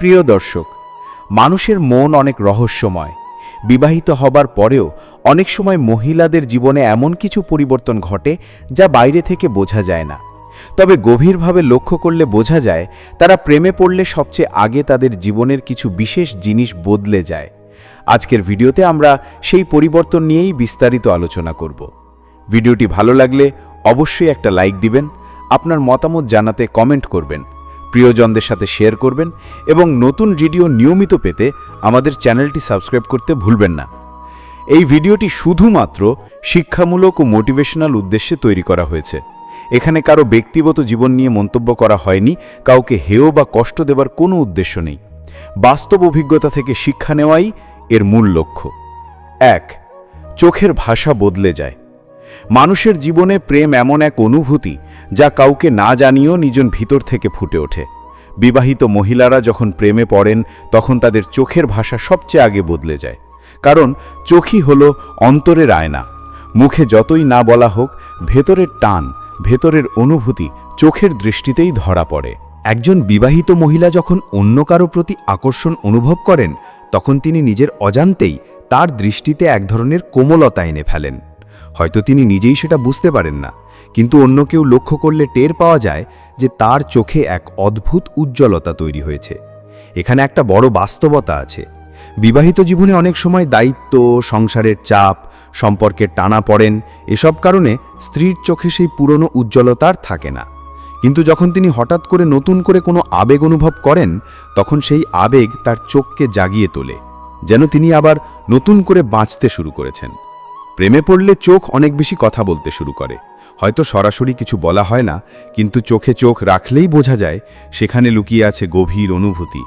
প্রিয় দর্শক, মানুষের মন অনেক রহস্যময়। বিবাহিত হবার পরেও অনেক সময় মহিলাদের জীবনে এমন কিছু পরিবর্তন ঘটে যা বাইরে থেকে বোঝা যায় না। তবে গভীরভাবে লক্ষ্য করলে বোঝা যায়, তারা প্রেমে পড়লে সবচেয়ে আগে তাদের জীবনের কিছু বিশেষ জিনিস বদলে যায়। আজকের ভিডিওতে আমরা সেই পরিবর্তন নিয়েই বিস্তারিত আলোচনা করব। ভিডিওটি ভালো লাগলে অবশ্যই একটা লাইক দিবেন, আপনার মতামত জানাতে কমেন্ট করবেন। প্রিয়জনদের সাথে শেয়ার করবেন এবং নতুন ভিডিও নিয়মিত পেতে আমাদের চ্যানেলটি সাবস্ক্রাইব করতে ভুলবেন না। এই ভিডিওটি শুধুমাত্র শিক্ষামূলক ও মোটিভেশনাল উদ্দেশ্যে তৈরি করা হয়েছে। এখানে কারও ব্যক্তিগত জীবন নিয়ে মন্তব্য করা হয়নি, কাউকে হেয় বা কষ্ট দেবার কোনো উদ্দেশ্য নেই। বাস্তব অভিজ্ঞতা থেকে শিক্ষা নেওয়াই এর মূল লক্ষ্য। এক, চোখের ভাষা বদলে যায়। মানুষের জীবনে প্রেম এমন এক অনুভূতি যা কাউকে না জানিয়েও নিজন ভিতর থেকে ফুটে ওঠে। বিবাহিত মহিলারা যখন প্রেমে পড়েন, তখন তাদের চোখের ভাষা সবচেয়ে আগে বদলে যায়। কারণ চোখই হলো অন্তরের আয়না। মুখে যতই না বলা হোক, ভেতরের টান, ভেতরের অনুভূতি চোখের দৃষ্টিতেই ধরা পড়ে। একজন বিবাহিত মহিলা যখন অন্য কারও প্রতি আকর্ষণ অনুভব করেন, তখন তিনি নিজের অজান্তেই তার দৃষ্টিতে এক ধরনের কোমলতা এনে ফেলেন। হয়তো তিনি নিজেই সেটা বুঝতে পারেন না। কিন্তু অন্য কেউ লক্ষ্য করলে টের পাওয়া যায় যে তার চোখে এক অদ্ভুত উজ্জ্বলতা তৈরি হয়েছে। এখানে একটা বড় বাস্তবতা আছে। বিবাহিত জীবনে অনেক সময় দায়িত্ব, সংসারের চাপ, সম্পর্কের টানা পড়েন, এসব কারণে স্ত্রীর চোখে সেই পুরনো উজ্জ্বলতার থাকে না। কিন্তু যখন তিনি হঠাৎ করে নতুন করে কোনো আবেগ অনুভব করেন, তখন সেই আবেগ তার চোখকে জাগিয়ে তোলে, যেন তিনি আবার নতুন করে বাঁচতে শুরু করেছেন। প্রেমে পড়লে চোখ অনেক বেশি কথা বলতে শুরু করে। হয়তো সরাসরি কিছু বলা হয় না, কিন্তু চোখে চোখ রাখলেই বোঝা যায় সেখানে লুকিয়ে আছে গভীর অনুভূতি।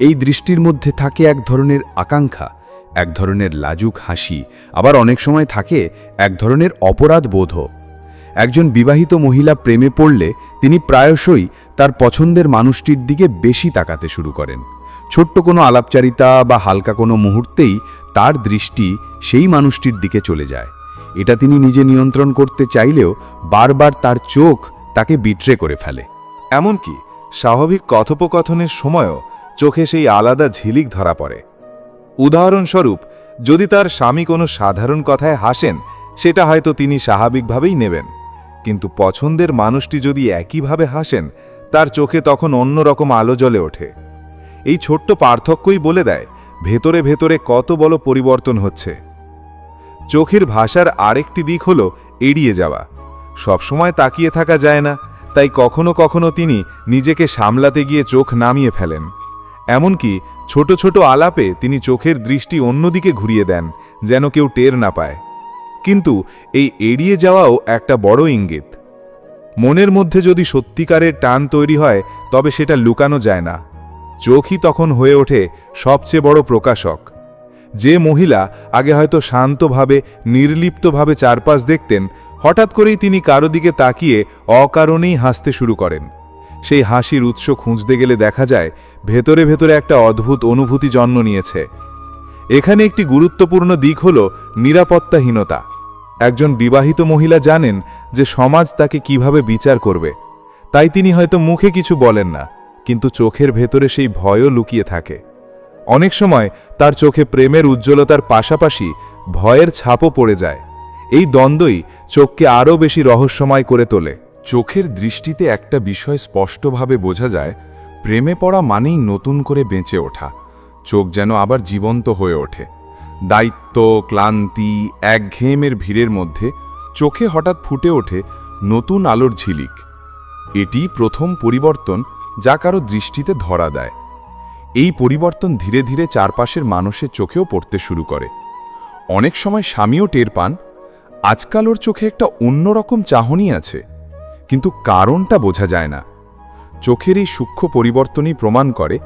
এই দৃষ্টির মধ্যে থাকে এক ধরনের আকাঙ্ক্ষা, এক ধরনের লাজুক হাসি, আবার অনেক সময় থাকে এক ধরনের অপরাধ বোধও। একজন বিবাহিত মহিলা প্রেমে পড়লে তিনি প্রায়শই তার পছন্দের মানুষটির দিকে বেশি তাকাতে শুরু করেন। ছোট্ট কোনো আলাপচারিতা বা হালকা কোনো মুহূর্তেই তার দৃষ্টি সেই মানুষটির দিকে চলে যায়। এটা তিনি নিজে নিয়ন্ত্রণ করতে চাইলেও বারবার তার চোখ তাকে বিট্রে করে ফেলে। এমনকি স্বাভাবিক কথোপকথনের সময়ও চোখে সেই আলাদা ঝিলিক ধরা পড়ে। উদাহরণস্বরূপ, যদি তার স্বামী কোনো সাধারণ কথায় হাসেন, সেটা হয়তো তিনি স্বাভাবিকভাবেই নেবেন। কিন্তু পছন্দের মানুষটি যদি একইভাবে হাসেন, তার চোখে তখন অন্যরকম আলো জ্বলে ওঠে। এই ছোট্ট পার্থক্যই বলে দেয়, ভেতরে ভেতরে কত বড় পরিবর্তন হচ্ছে। চোখের ভাষার আরেকটি দিক হল এড়িয়ে যাওয়া। সবসময় তাকিয়ে থাকা যায় না, তাই কখনো কখনো তিনি নিজেকে সামলাতে গিয়ে চোখ নামিয়ে ফেলেন। এমনকি ছোট ছোট আলাপে তিনি চোখের দৃষ্টি অন্যদিকে ঘুরিয়ে দেন, যেন কেউ টের না পায়। কিন্তু এই এড়িয়ে যাওয়াও একটা বড় ইঙ্গিত। মনের মধ্যে যদি সত্যিকারের টান তৈরি হয়, তবে সেটা লুকানো যায় না। চোখই তখন হয়ে ওঠে সবচেয়ে বড় প্রকাশক। যে মহিলা আগে হয়তো শান্তভাবে, নির্লিপ্তভাবে চারপাশ দেখতেন, হঠাৎ করেই তিনি কারও দিকে তাকিয়ে অকারণেই হাসতে শুরু করেন। সেই হাসির উৎস খুঁজতে গেলে দেখা যায়, ভেতরে ভেতরে একটা অদ্ভুত অনুভূতি জন্ম নিয়েছে। এখানে একটি গুরুত্বপূর্ণ দিক হল নিরাপত্তাহীনতা। একজন বিবাহিত মহিলা জানেন যে সমাজ তাকে কীভাবে বিচার করবে। তাই তিনি হয়তো মুখে কিছু বলেন না। কিন্তু চোখের ভেতরে সেই ভয়ও লুকিয়ে থাকে। অনেক সময় তার চোখে প্রেমের উজ্জ্বলতার পাশাপাশি ভয়ের ছাপও পড়ে যায়। এই দ্বন্দ্বই চোখকে আরও বেশি রহস্যময় করে তোলে। চোখের দৃষ্টিতে একটা বিষয় স্পষ্টভাবে বোঝা যায়, প্রেমে পড়া মানেই নতুন করে বেঁচে ওঠা। চোখ যেন আবার জীবন্ত হয়ে ওঠে। দায়িত্ব, ক্লান্তি, একঘেয়েমের ভিড়ের মধ্যে চোখে হঠাৎ ফুটে ওঠে নতুন আলোর ঝিলিক। এটি প্রথম পরিবর্তন যা কারও দৃষ্টিতে ধরা দেয়। এই পরিবর্তন ধীরে ধীরে চারপাশের মানুষের চোখেও পড়তে শুরু করে। অনেক সময় স্বামীও টের পান, আজকাল ওর চোখে একটা অন্যরকম চাহনি আছে, কিন্তু কারণটা বোঝা যায় না। চোখের এই সূক্ষ্ম পরিবর্তনই প্রমাণ করে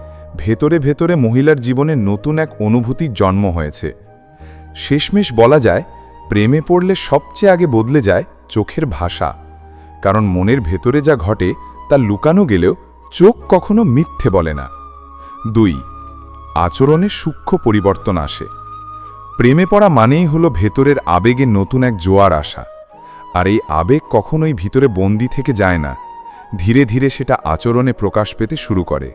ভেতরে ভেতরে মহিলার জীবনে নতুন এক অনুভূতির জন্ম হয়েছে। শেষমেশ বলা যায়, প্রেমে পড়লে সবচেয়ে আগে বদলে যায় চোখের ভাষা, কারণ মনের ভেতরে যা ঘটে তা লুকানো গেলেও চোখ কখনো মিথ্যে বলে না। দুই, আচরণে সূক্ষ্ম পরিবর্তন আসে। প্রেমে পড়া মানেই হলো ভেতরের আবেগে নতুন এক জোয়ার আসা। আর এই আবেগ কখনোই ভিতরে বন্দি থেকে যায় না। ধীরে ধীরে সেটা আচরণে প্রকাশ পেতে শুরু করে।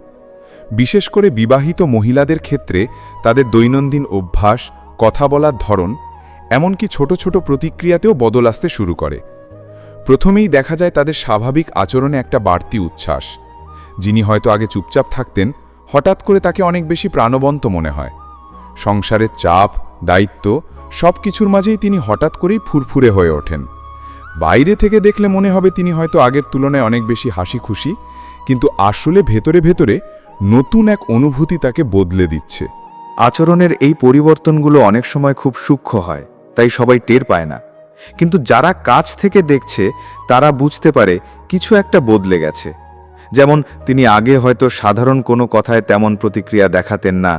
বিশেষ করে বিবাহিত মহিলাদের ক্ষেত্রে তাদের দৈনন্দিন অভ্যাস, কথা বলার ধরন, এমনকি ছোট ছোট প্রতিক্রিয়াতেও বদল আসতে শুরু করে। প্রথমেই দেখা যায় তাদের স্বাভাবিক আচরণে একটা বাড়তি উচ্ছ্বাস। যিনি হয়তো আগে চুপচাপ থাকতেন, হঠাৎ করে তাকে অনেক বেশি প্রাণবন্ত মনে হয়। সংসারের চাপ, দায়িত্ব সব কিছুর মাঝেই তিনি হঠাৎ করেই ফুরফুরে হয়ে ওঠেন। বাইরে থেকে দেখলে মনে হবে তিনি হয়তো আগের তুলনায় অনেক বেশি হাসি খুশি কিন্তু আসলে ভেতরে ভেতরে নতুন এক অনুভূতি তাকে বদলে দিচ্ছে। আচরণের এই পরিবর্তনগুলো অনেক সময় খুব সূক্ষ্ম হয়, তাই সবাই টের পায় না। কিন্তু যারা কাছ থেকে দেখছে, তারা বুঝতে পারে কিছু একটা বদলে গেছে। যেমন তিনি আগে হয়তো সাধারণ কোনো কথায় তেমন প্রতিক্রিয়া দেখাতেন না,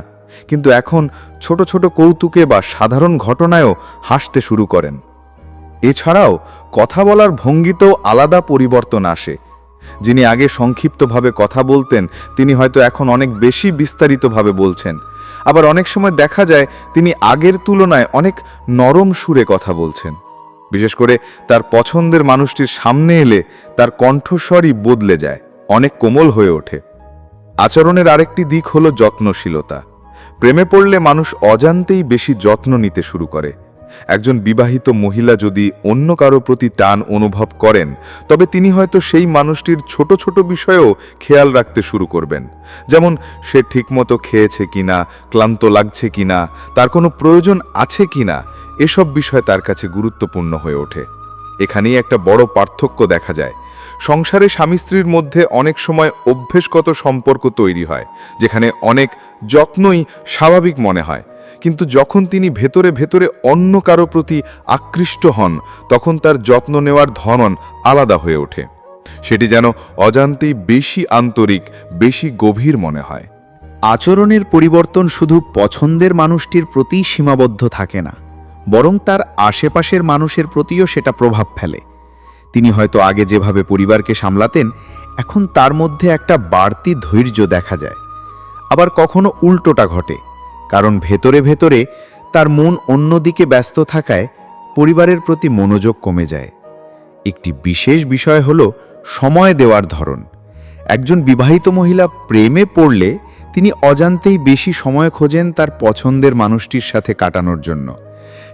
কিন্তু এখন ছোট ছোট কৌতুকে বা সাধারণ ঘটনায়ও হাসতে শুরু করেন। এছাড়াও কথা বলার ভঙ্গিতেও আলাদা পরিবর্তন আসে। যিনি আগে সংক্ষিপ্তভাবে কথা বলতেন, তিনি হয়তো এখন অনেক বেশি বিস্তারিতভাবে বলছেন। আবার অনেক সময় দেখা যায় তিনি আগের তুলনায় অনেক নরম সুরে কথা বলছেন। বিশেষ করে তার পছন্দের মানুষটির সামনে এলে তার কণ্ঠস্বরই বদলে যায়। অনেক কোমল হয়ে ওঠে। আচরণের আরেকটি দিক হল যত্নশীলতা। প্রেমে পড়লে মানুষ অজান্তেই বেশি যত্ন নিতে শুরু করে। একজন বিবাহিত মহিলা যদি অন্য কারও প্রতি টান অনুভব করেন, তবে তিনি হয়তো সেই মানুষটির ছোট ছোট বিষয়েও খেয়াল রাখতে শুরু করবেন। যেমন, সে ঠিকমতো খেয়েছে কিনা, ক্লান্ত লাগছে কিনা, তার কোনো প্রয়োজন আছে কিনা, এসব বিষয় তার কাছে গুরুত্বপূর্ণ হয়ে ওঠে। এখানেই একটা বড় পার্থক্য দেখা যায়। সংসারে স্বামী স্ত্রীর মধ্যে অনেক সময় অভ্যেসগত সম্পর্ক তৈরি হয়, যেখানে অনেক যত্নই স্বাভাবিক মনে হয়। কিন্তু যখন তিনি ভেতরে ভেতরে অন্য কারও প্রতি আকৃষ্ট হন, তখন তার যত্ন নেওয়ার ধরন আলাদা হয়ে ওঠে। সেটি যেন অজান্তেই বেশি আন্তরিক, বেশি গভীর মনে হয়। আচরণের পরিবর্তন শুধু পছন্দের মানুষটির প্রতিই সীমাবদ্ধ থাকে না, বরং তার আশেপাশের মানুষের প্রতিও সেটা প্রভাব ফেলে। তিনি হয়তো আগে যেভাবে পরিবারকে সামলাতেন, এখন তার মধ্যে একটা বাড়তি ধৈর্য দেখা যায়। আবার কখনো উল্টোটা ঘটে, কারণ ভেতরে ভেতরে তার মন অন্যদিকে ব্যস্ত থাকায় পরিবারের প্রতি মনোযোগ কমে যায়। একটি বিশেষ বিষয় হল সময় দেওয়ার ধরন। একজন বিবাহিত মহিলা প্রেমে পড়লে তিনি অজান্তেই বেশি সময় খোঁজেন তার পছন্দের মানুষটির সাথে কাটানোর জন্য।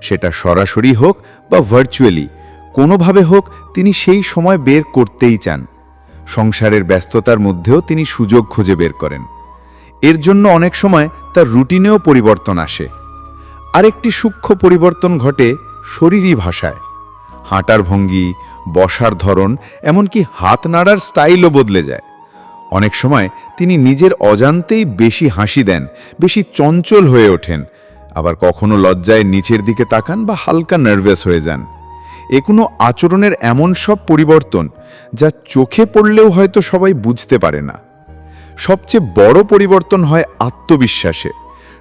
সেটা সরাসরি হোক বা ভার্চুয়ালি কোনোভাবে হোক তিনি সেই সময় বের করতেই চান। সংসারের ব্যস্ততার মধ্যেও তিনি সুযোগ খুঁজে বের করেন। এর জন্য অনেক সময় তার রুটিনেও পরিবর্তন আসে। আরেকটি সূক্ষ্ম পরিবর্তন ঘটে শরীরী ভাষায়। হাঁটার ভঙ্গি, বসার ধরন, এমনকি হাত নাড়ার স্টাইলও বদলে যায়। অনেক সময় তিনি নিজের অজান্তেই বেশি হাসি দেন, বেশি চঞ্চল হয়ে ওঠেন, আবার কখনো লজ্জায় নিচের দিকে তাকান বা হালকা নার্ভাস হয়ে যান। এ কোনো আচরণের এমন সব পরিবর্তন যা চোখে পড়লেও হয়তো সবাই বুঝতে পারে না। সবচেয়ে বড় পরিবর্তন হয় আত্মবিশ্বাসে।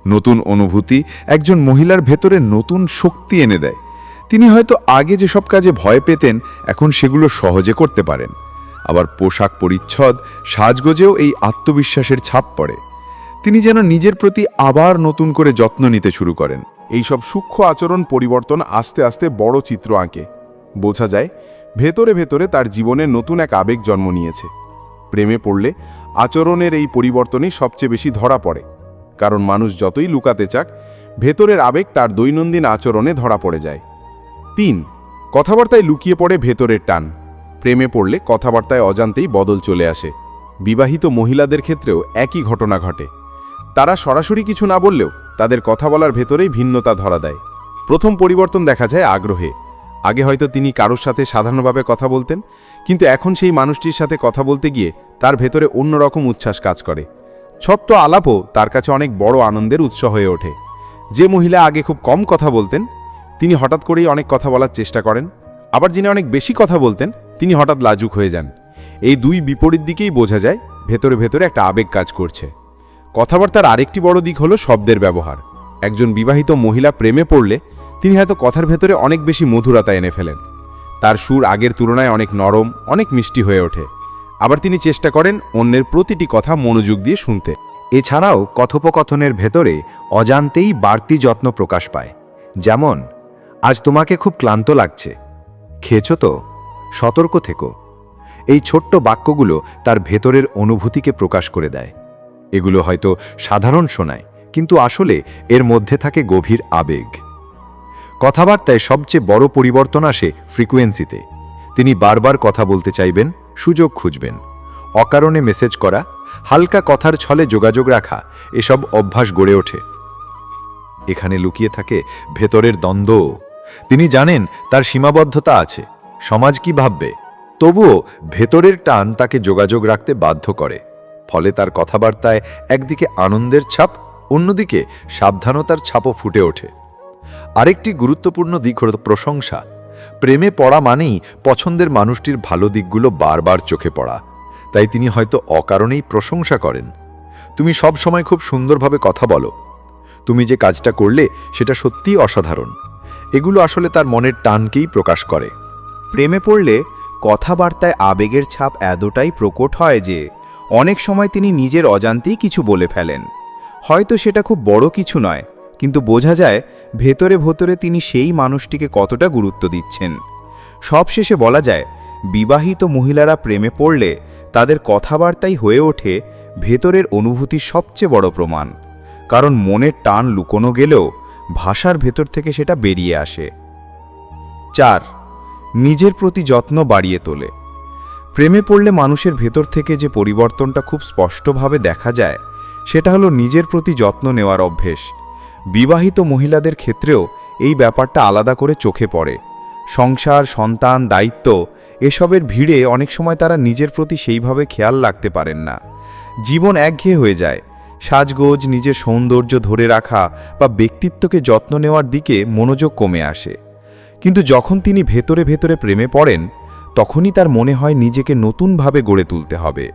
নতুন অনুভূতি একজন মহিলার ভেতরে নতুন শক্তি এনে দেয়। তিনি হয়তো আগে যেসব কাজে ভয় পেতেন, এখন সেগুলো সহজে করতে পারেন। আবার পোশাক পরিচ্ছদ, সাজগোজেও এই আত্মবিশ্বাসের ছাপ পড়ে। তিনি যেন নিজের প্রতি আবার নতুন করে যত্ন নিতে শুরু করেন। এইসব সূক্ষ্ম আচরণ পরিবর্তন আস্তে আস্তে বড় চিত্র আঁকে। বোঝা যায়, ভেতরে ভেতরে তার জীবনে নতুন এক আবেগ জন্ম নিয়েছে। প্রেমে পড়লে আচরণের এই পরিবর্তনই সবচেয়ে বেশি ধরা পড়ে। কারণ মানুষ যতই লুকাতে চাক, ভেতরের আবেগ তার দৈনন্দিন আচরণে ধরা পড়ে যায়। তিন, কথাবার্তায় লুকিয়ে পড়ে ভেতরের টান। প্রেমে পড়লে কথাবার্তায় অজান্তেই বদল চলে আসে। বিবাহিত মহিলাদের ক্ষেত্রেও একই ঘটনা ঘটে। তারা সরাসরি কিছু না বললেও তাদের কথা বলার ভেতরেই ভিন্নতা ধরা দেয়। প্রথম পরিবর্তন দেখা যায় আগ্রহে। আগে হয়তো তিনি কারোর সাথে সাধারণভাবে কথা বলতেন, কিন্তু এখন সেই মানুষটির সাথে কথা বলতে গিয়ে তার ভেতরে অন্যরকম উচ্ছ্বাস কাজ করে। ছোট্ট আলাপও তার কাছে অনেক বড় আনন্দের উৎস হয়ে ওঠে। যে মহিলা আগে খুব কম কথা বলতেন, তিনি হঠাৎ করেই অনেক কথা বলার চেষ্টা করেন। আবার যিনি অনেক বেশি কথা বলতেন, তিনি হঠাৎ লাজুক হয়ে যান। এই দুই বিপরীত দিকেই বোঝা যায়, ভেতরে ভেতরে একটা আবেগ কাজ করছে। কথাবার্তার আরেকটি বড় দিক হলো শব্দের ব্যবহার। একজন বিবাহিত মহিলা প্রেমে পড়লে তিনি হয়তো কথার ভেতরে অনেক বেশি মধুরতা এনে ফেলেন। তার সুর আগের তুলনায় অনেক নরম, অনেক মিষ্টি হয়ে ওঠে। আবার তিনি চেষ্টা করেন অন্যের প্রতিটি কথা মনোযোগ দিয়ে শুনতে। এছাড়াও কথোপকথনের ভেতরে অজান্তেই বাড়তি যত্ন প্রকাশ পায়। যেমন, আজ তোমাকে খুব ক্লান্ত লাগছে। খেয়েছ তো? সতর্ক থেকো। এই ছোট্ট বাক্যগুলো তার ভেতরের অনুভূতিকে প্রকাশ করে দেয়। এগুলো হয়তো সাধারণ শোনায়, কিন্তু আসলে এর মধ্যে থাকে গভীর আবেগ। কথাবার্তায় সবচেয়ে বড় পরিবর্তন আসে ফ্রিকোয়েন্সিতে। তিনি বারবার কথা বলতে চাইবেন, সুযোগ খুঁজবেন। অকারণে মেসেজ করা, হালকা কথার ছলে যোগাযোগ রাখা, এসব অভ্যাস গড়ে ওঠে। এখানে লুকিয়ে থাকে ভেতরের দ্বন্দ্ব। তিনি জানেন তার সীমাবদ্ধতা আছে, সমাজ কি ভাববে। তবুও ভেতরের টান তাকে যোগাযোগ রাখতে বাধ্য করে। ফলে তার কথাবার্তায় একদিকে আনন্দের ছাপ, অন্যদিকে সাবধানতার ছাপও ফুটে ওঠে। আরেকটি গুরুত্বপূর্ণ দিক হল প্রশংসা। প্রেমে পড়া মানেই পছন্দের মানুষটির ভালো দিকগুলো বারবার চোখে পড়া। তাই তিনি হয়তো অকারণেই প্রশংসা করেন। তুমি সব সময় খুব সুন্দরভাবে কথা বলো। তুমি যে কাজটা করলে সেটা সত্যিই অসাধারণ। এগুলো আসলে তার মনের টানকেই প্রকাশ করে। প্রেমে পড়লে কথাবার্তায় আবেগের ছাপ এতটাই প্রকট হয় যে অনেক সময় তিনি নিজের অজান্তেই কিছু বলে ফেলেন। হয়তো সেটা খুব বড় কিছু নয়, কিন্তু বোঝা যায় ভেতরে ভেতরে তিনি সেই মানুষটিকে কতটা গুরুত্ব দিচ্ছেন। সবশেষে বলা যায়, বিবাহিত মহিলারা প্রেমে পড়লে তাদের কথাবার্তাই হয়ে ওঠে ভেতরের অনুভূতির সবচেয়ে বড় প্রমাণ। কারণ মনের টান লুকোনো গেলেও ভাষার ভেতর থেকে সেটা বেরিয়ে আসে। চার, নিজের প্রতি যত্ন বাড়িয়ে তোলে। প্রেমে পড়লে মানুষের ভেতর থেকে যে পরিবর্তনটা খুব স্পষ্টভাবে দেখা যায়, সেটা হলো নিজের প্রতি যত্ন নেওয়ার অভ্যেস। বিবাহিত মহিলাদের ক্ষেত্রেও এই ব্যাপারটা আলাদা করে চোখে পড়ে। সংসার, সন্তান, দায়িত্ব এসবের ভিড়ে অনেক সময় তারা নিজের প্রতি সেইভাবে খেয়াল রাখতে পারেন না। জীবন একঘেয়ে হয়ে যায়। সাজগোজ, নিজের সৌন্দর্য ধরে রাখা বা ব্যক্তিত্বকে যত্ন নেওয়ার দিকে মনোযোগ কমে আসে। কিন্তু যখন তিনি ভেতরে ভেতরে প্রেমে পড়েন তখনই তার মনে হয় নিজেকে নতুনভাবে গড়ে তুলতে হবে।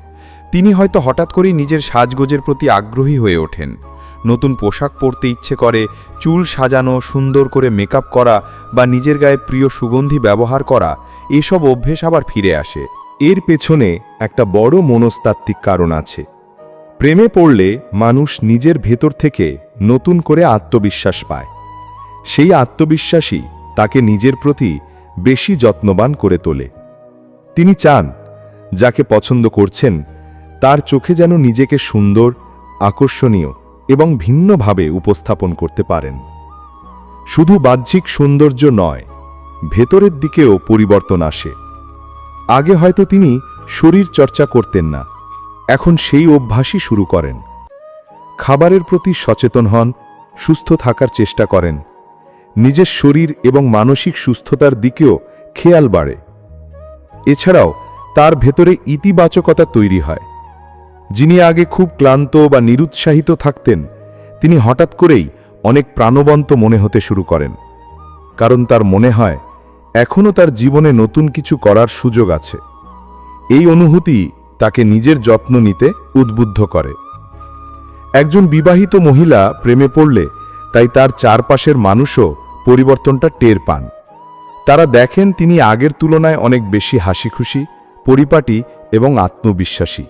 তিনি হয়তো হঠাৎ করেই নিজের সাজগোজের প্রতি আগ্রহী হয়ে ওঠেন। নতুন পোশাক পরতে ইচ্ছে করে, চুল সাজানো, সুন্দর করে মেকআপ করা বা নিজের গায়ে প্রিয় সুগন্ধি ব্যবহার করা, এসব অভ্যেস আবার ফিরে আসে। এর পেছনে একটা বড় মনস্তাত্ত্বিক কারণ আছে। প্রেমে পড়লে মানুষ নিজের ভেতর থেকে নতুন করে আত্মবিশ্বাস পায়। সেই আত্মবিশ্বাসই তাকে নিজের প্রতি বেশি যত্নবান করে তোলে। তিনি চান, যাকে পছন্দ করছেন, তার চোখে যেন নিজেকে সুন্দর, আকর্ষণীয় এবং ভিন্নভাবে উপস্থাপন করতে পারেন। শুধু বাহ্যিক সৌন্দর্য নয়, ভেতরের দিকেও পরিবর্তন আসে। আগে হয়তো তিনি শরীর চর্চা করতেন না, এখন সেই অভ্যাসই শুরু করেন। খাবারের প্রতি সচেতন হন, সুস্থ থাকার চেষ্টা করেন। নিজের শরীর এবং মানসিক সুস্থতার দিকেও খেয়াল বাড়ে। এছাড়াও তার ভেতরে ইতিবাচকতা তৈরি হয়। যিনি আগে খুব ক্লান্ত বা নিরুৎসাহিত থাকতেন, তিনি হঠাৎ করেই অনেক প্রাণবন্ত মনে হতে শুরু করেন। কারণ তার মনে হয়, এখনও তার জীবনে নতুন কিছু করার সুযোগ আছে। এই অনুভূতি তাকে নিজের যত্ন নিতে উদ্বুদ্ধ করে। একজন বিবাহিত মহিলা প্রেমে পড়লে তাই তার চারপাশের মানুষও পরিবর্তনটা টের পান। তারা দেখেন তিনি আগের তুলনায় অনেক বেশি হাসিখুশি, পরিপাটি এবং আত্মবিশ্বাসী,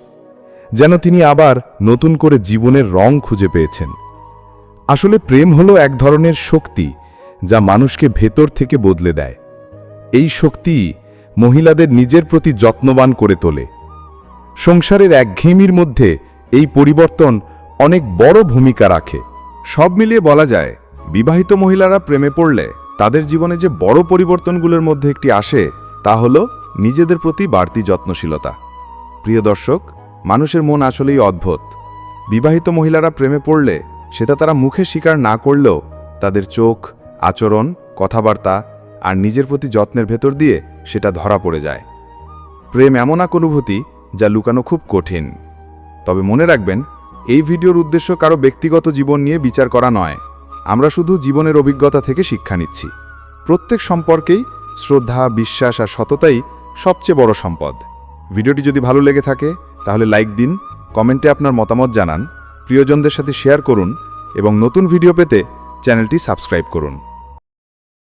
যেন তিনি আবার নতুন করে জীবনের রং খুঁজে পেয়েছেন। আসলে প্রেম হলো এক ধরনের শক্তি যা মানুষকে ভেতর থেকে বদলে দেয়। এই শক্তি মহিলাদের নিজের প্রতি যত্নবান করে তোলে। সংসারের একঘেয়েমির মধ্যে এই পরিবর্তন অনেক বড় ভূমিকা রাখে। সব মিলিয়ে বলা যায়, বিবাহিত মহিলারা প্রেমে পড়লে তাদের জীবনে যে বড় পরিবর্তনগুলোর মধ্যে একটি আসে, তা হল নিজেদের প্রতি বাড়তি যত্নশীলতা। প্রিয় দর্শক, মানুষের মন আসলেই অদ্ভুত। বিবাহিত মহিলারা প্রেমে পড়লে সেটা তারা মুখে স্বীকার না করলেও তাদের চোখ, আচরণ, কথাবার্তা আর নিজের প্রতি যত্নের ভেতর দিয়ে সেটা ধরা পড়ে যায়। প্রেম এমন এক অনুভূতি যা লুকানো খুব কঠিন। তবে মনে রাখবেন, এই ভিডিওর উদ্দেশ্য কারও ব্যক্তিগত জীবন নিয়ে বিচার করা নয়। আমরা শুধু জীবনের অভিজ্ঞতা থেকে শিক্ষা নিচ্ছি। প্রত্যেক সম্পর্কেই শ্রদ্ধা, বিশ্বাস আর সততাই সবচেয়ে বড় সম্পদ। ভিডিওটি যদি ভালো লেগে থাকে, তাহলে লাইক দিন, কমেন্টে আপনার মতামত জানান, প্রিয়জনদের সাথে শেয়ার করুন এবং নতুন ভিডিও পেতে চ্যানেলটি সাবস্ক্রাইব করুন।